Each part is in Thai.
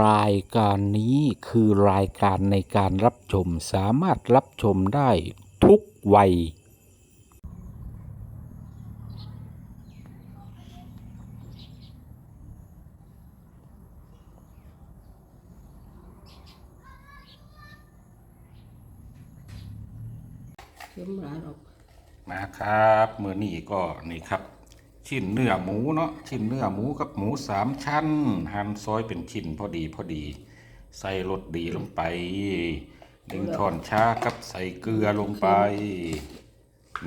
รายการนี้คือรายการในการรับชมสามารถรับชมได้ทุกวัย เข็มหลายหรอก มาครับ มือนี้ก็นี่ครับ ชิ้นเนื้อหมูเนาะชิ้นเนื้อหมูกับหมูสามชั้นหั่นซอยเป็นชิ้นพอดีพอดี ใส่รสดีลงไปหนึ่งช้อนชากับใส่เกลือลงไป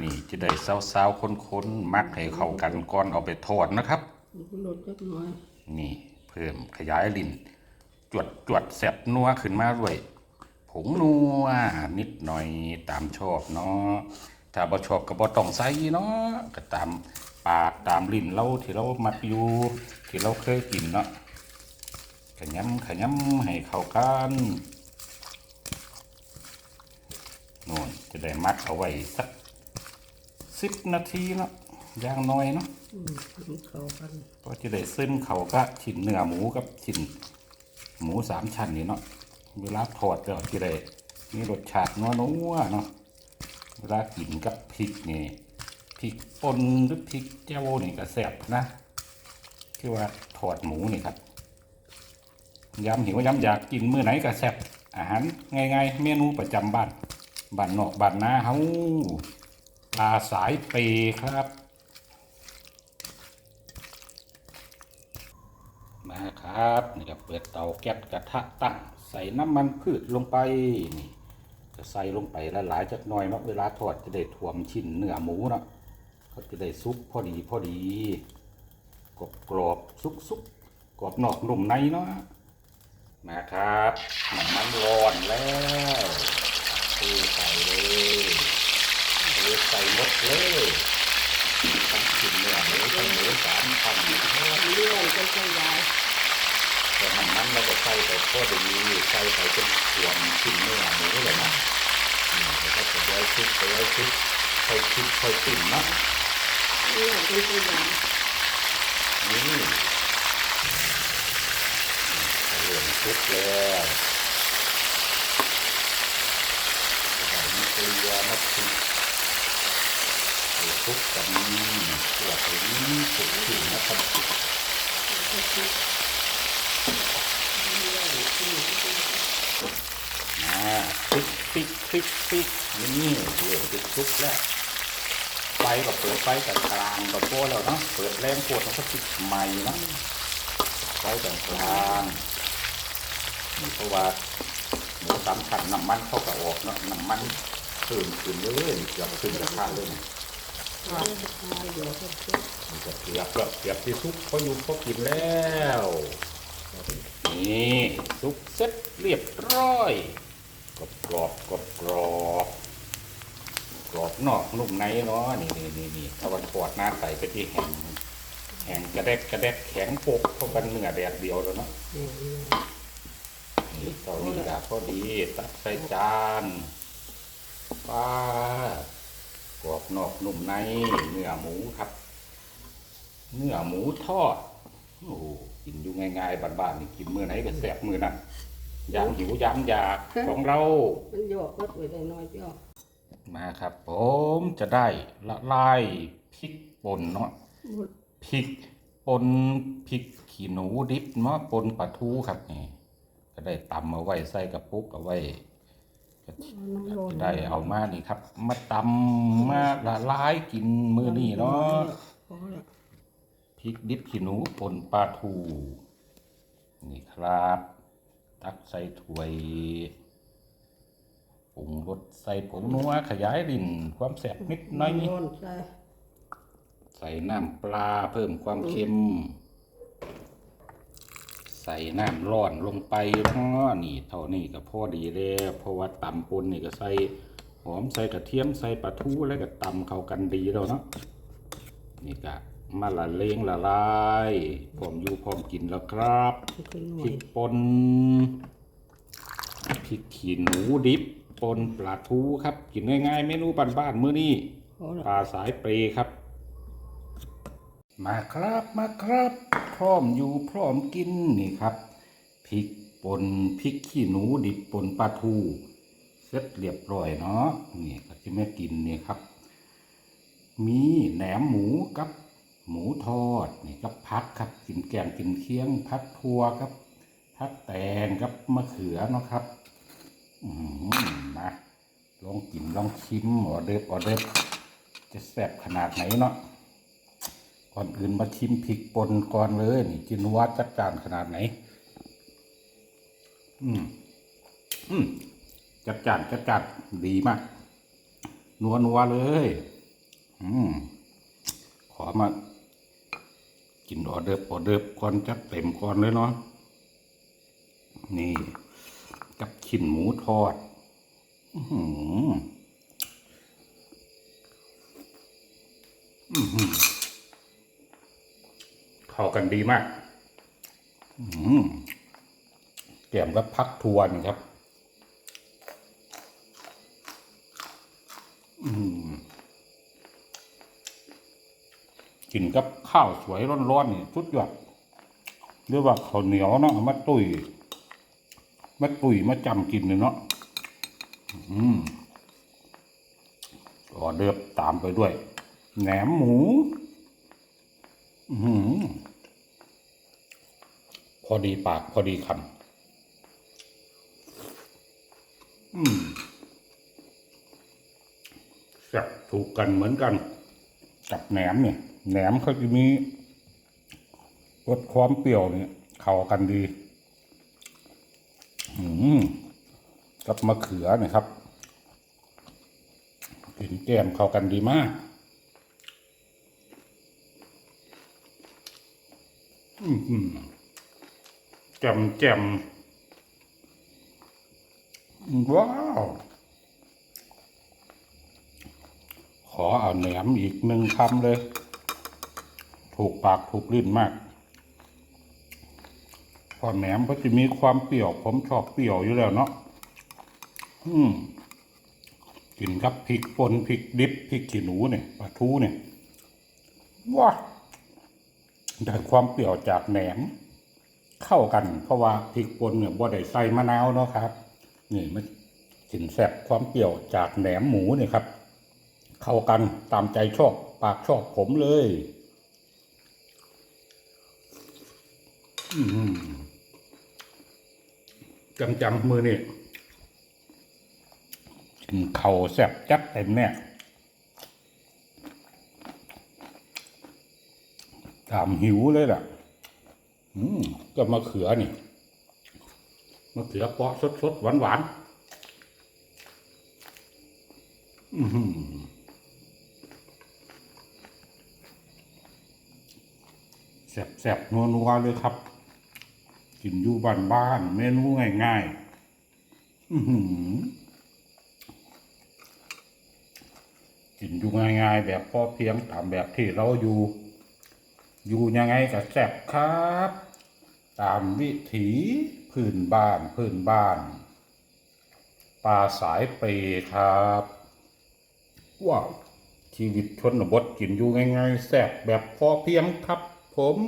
นี่จะได้ซาวๆค้นๆมักให้เข้ากันก่อนเอาไปทอดนะครับมันก็ลดเล็กน้อยนี่เพิ่มขยายลิ้นจวดจวดแสบนัวขึ้นมาด้วยผงนัวนิดหน่อยตามชอบเนาะถ้าบ่ชอบก็บ่ต้องใส่เนาะก็ตาม ปากตามลิ้นเราที่เรามักอยู่ที่เราเคยกินเนาะขยำขยำให้เข้ากันโน่นจะได้มัดเอาไว้สักสิบนาทีเนาะอย่างน้อยเนาะอืมมันเข้ากันก็จะได้ซึมเขาก็ชิ้นเนื้อหมูกับชิ้นหมูสามชั้นนี่เนาะเวลาทอดก็จะได้มีรสชาตินัวนัวๆเนาะเวลากินกับพริกนี่ พริกป่นหรือพริกเจ้านี่ก็แซ่บนะ คือว่าทอดหมูนี่ครับย้ำหิวย้ำอยากกินมื้อไหนก็แซ่บอาหารง่ายๆเมนูประจำบ้านบ้านนอกบ้านนาเฮาปลาสายเปครับมาครับนี่ก็เปิดเตาแก๊สกระทะตั้งใส่น้ำมันพืชลงไปนี่จะใส่ลงไปละหลายจักหน่อยเนาะเวลาทอดจะได้ถ่วมชิ้นเนื้อหมูเนาะ ก็จะได้ซุปพอดีพอดีกรอบกรอบๆซุกซุกกรอบนอกนุ่มในเนาะมาครับน้ำมันร้อนแล้วเทใส่เลยเทใส่หมดเลยทั้งชิ้นเนื้อหมูทั้งหมูสามพันเลื่อนก็ใช้ยายแต่มันนั้นเราก็ใส่ไปพอดีใส่ไปเป็นส่วนชิ้นเนื้อหมูเลยนะแล้วก็จะย้อยชุบย้อยชุบค่อยชุบค่อยติ่มนะ เลื่อนก็ใช้ยายนี่เริ่มชุบแล้วใส่มะเขือมาชุบใส่ชุบกันตัวถึงสุกขึ้นะครับมาปิ๊กปิ๊กปิ๊กปิ๊กนี่เริ่มจะชุบแล้ว ฟก็เปิดไฟกลางกลางๆกับโป้แล้วเนาะเปิดแรงปวดมันก็ติดใหม่เนาะไฟกลางกลางนี่เพราะว่าหมูสามชั้นน้ำมันเข้ากับออกเนาะน้ำมันเพิ่มขึ้นเลยเกือบขึ้นระทะเลยนะอ่าเดี๋ยวก็เช็ดนี่ก็เกือบแล้วเกือบที่ซุปเขาอยู่เขากินแล้วนี่ซุปเสร็จเรียบร้อยกรอบกรอบกรอบกรอบ นอกนุ่มในเนาะนี่นี่นี่นี่ถ้าวันทอดหน้าใส่ไปที่แห้งแห้งกระเดกกระเดกแข็งโปกเข้ากันเนื้อแดดเดียวแล้วเนาะนี่ตอนนี้ก็พอดีตักใส่จานป้ากรอบนอกนุ่มในเนื้อหมูครับ เนื้อหมูทอดโอ้กินอยู่ง่ายๆบ้านๆนี่กินมือไหนก็แซ่บมือนั้นยามหิวยามอยากของเรา มันโยกก็ไปได้น้อยเดียว มาครับ ผมจะได้ละลายพริกป่นเนาะพริกป่นพริกขี้หนูดิบเนาะป่นปลาทูครับนี่ก็ได้ตำเอาไว้ใส่กระปุกเอาไว้จะได้เอามานี่ครับ มาตำมาละลายกินมือนี้เนาะพอแล้วพริกดิบขี้หนูป่นปลาทู นี่ครับ ตักใส่ถ้วย ปรุงรสใส่ผงนัวขยายลิ่นความแสบนิดหน้อย นใส่ใส่น้ำปลาเพิ่มความเค็ม ใส่น้ำร้อนลงไปเนาะนี่เท่านี้ก็พอดีแล้วเพราะว่าตำปนนี่ก็ใส่หอมใส่กระเทียมใส่ปลาทูแล้วก็ตำเข้ากันดีแล้วเนาะนี่ก็มาละเลงละลายพร้อมอยู่พร้อมกินแล้วครับพริกป่นพริกขี้หนูดิบ ป่นปลาทูครับ กินง่ายๆ เมนูบ้านๆมื้อนี้พอแล้วปลาสายเปรย์ครับ มาครับมาครับ พร้อมอยู่พร้อมกินนี่ครับพริกป่นพริกขี้หนูดิบป่นปลาทู เสร็จเรียบร้อยเนาะนี่ก็จะไม่กินเนี่ยครับ มีแหนมหมูกับหมูทอดนี่กับพักครับกินแกงกินเคียงพักทัวครับพักแตงกับมะเขือเนาะครับอื มมาลองกินลองชิมออเดิร์ฟออเดิร์ฟจะแซ่บขนาดไหนเนาะก่อนอื่นมาชิมพริกป่นก่อนเลยนี่กินว่าจัดจานขนาดไหน อืมอืมจัดจานจัดจานดีมากนัวนัวเลย อืมขอมากินออเดิร์ฟออเดิร์ฟก่อนจัดเต็มก่อนเลยเนาะนี่ กับชิ้นหมูทอดอื้อหืออื้อหือเข้ากันดีมากอื้อหือแกมกับพักทวนครับอืมกินกับข้าวสวยร้อนๆนี่สุดยอดเรียกว่าข้าวเหนียวเนาะมาตุย มาตุยมาจำกินเลยเนาะอืมออเดิร์ฟตามไปด้วย แหนมหมู อือหือพอดีปาก พอดีคำอืมแซ่บถูกกันเหมือนกัน กับแหนมเนี่ย แหนมเขาจะมีรสความเปรี้ยวเนี่ย เข้ากันดี กับมะเขือเนี่ยครับกลิ่นแก้มเข้ากันดีมากแจ่มแจ่มว้าว ขอเอาแหนมอีกหนึ่งคำเลย ถูกปากถูกลิ้นมาก เพอแหนมก็จะมีความเปรี้ยว ผมชอบเปรี้ยวอยู่แล้วเนาะอืมกินครับพริกป่นพริกดิบพริกขี้หนูเนี่ยปลาทูเนี่ยว้าได้ความเปรี้ยวจากแหนม เข้ากัน เพราะว่าพริกป่นเนี่ยบ่ได้ใส่มะนาวเนาะครับ นี่มันกลิ่นแซ่บความเปรี้ยวจากแหนมหมูเนี่ยครับ เข้ากันตามใจชอบปากชอบผมเลย อืม จำจำมือนี่เข่าแซ่บจัดเต็มเนี่ยตามหิวเลยล่ะ อืมก็มะเขือนี่มะเขือเปาะสดๆหวานๆอือหือแสบๆนัวๆเลยครับ กินอยู่บ้านบ้านเมนูง่ายๆอื้อหือกินอยู่ง่ายๆ แบบพอเพียงตามแบบที่เราอยู่ อยู่ยังไงก็แซ่บครับ ตามวิถีพื้นบ้านพื้นบ้านป่าสายเปย์ครับว้าวชีวิตชนบทกินอยู่ง่ายๆแซ่บแบบพอเพียงครับผม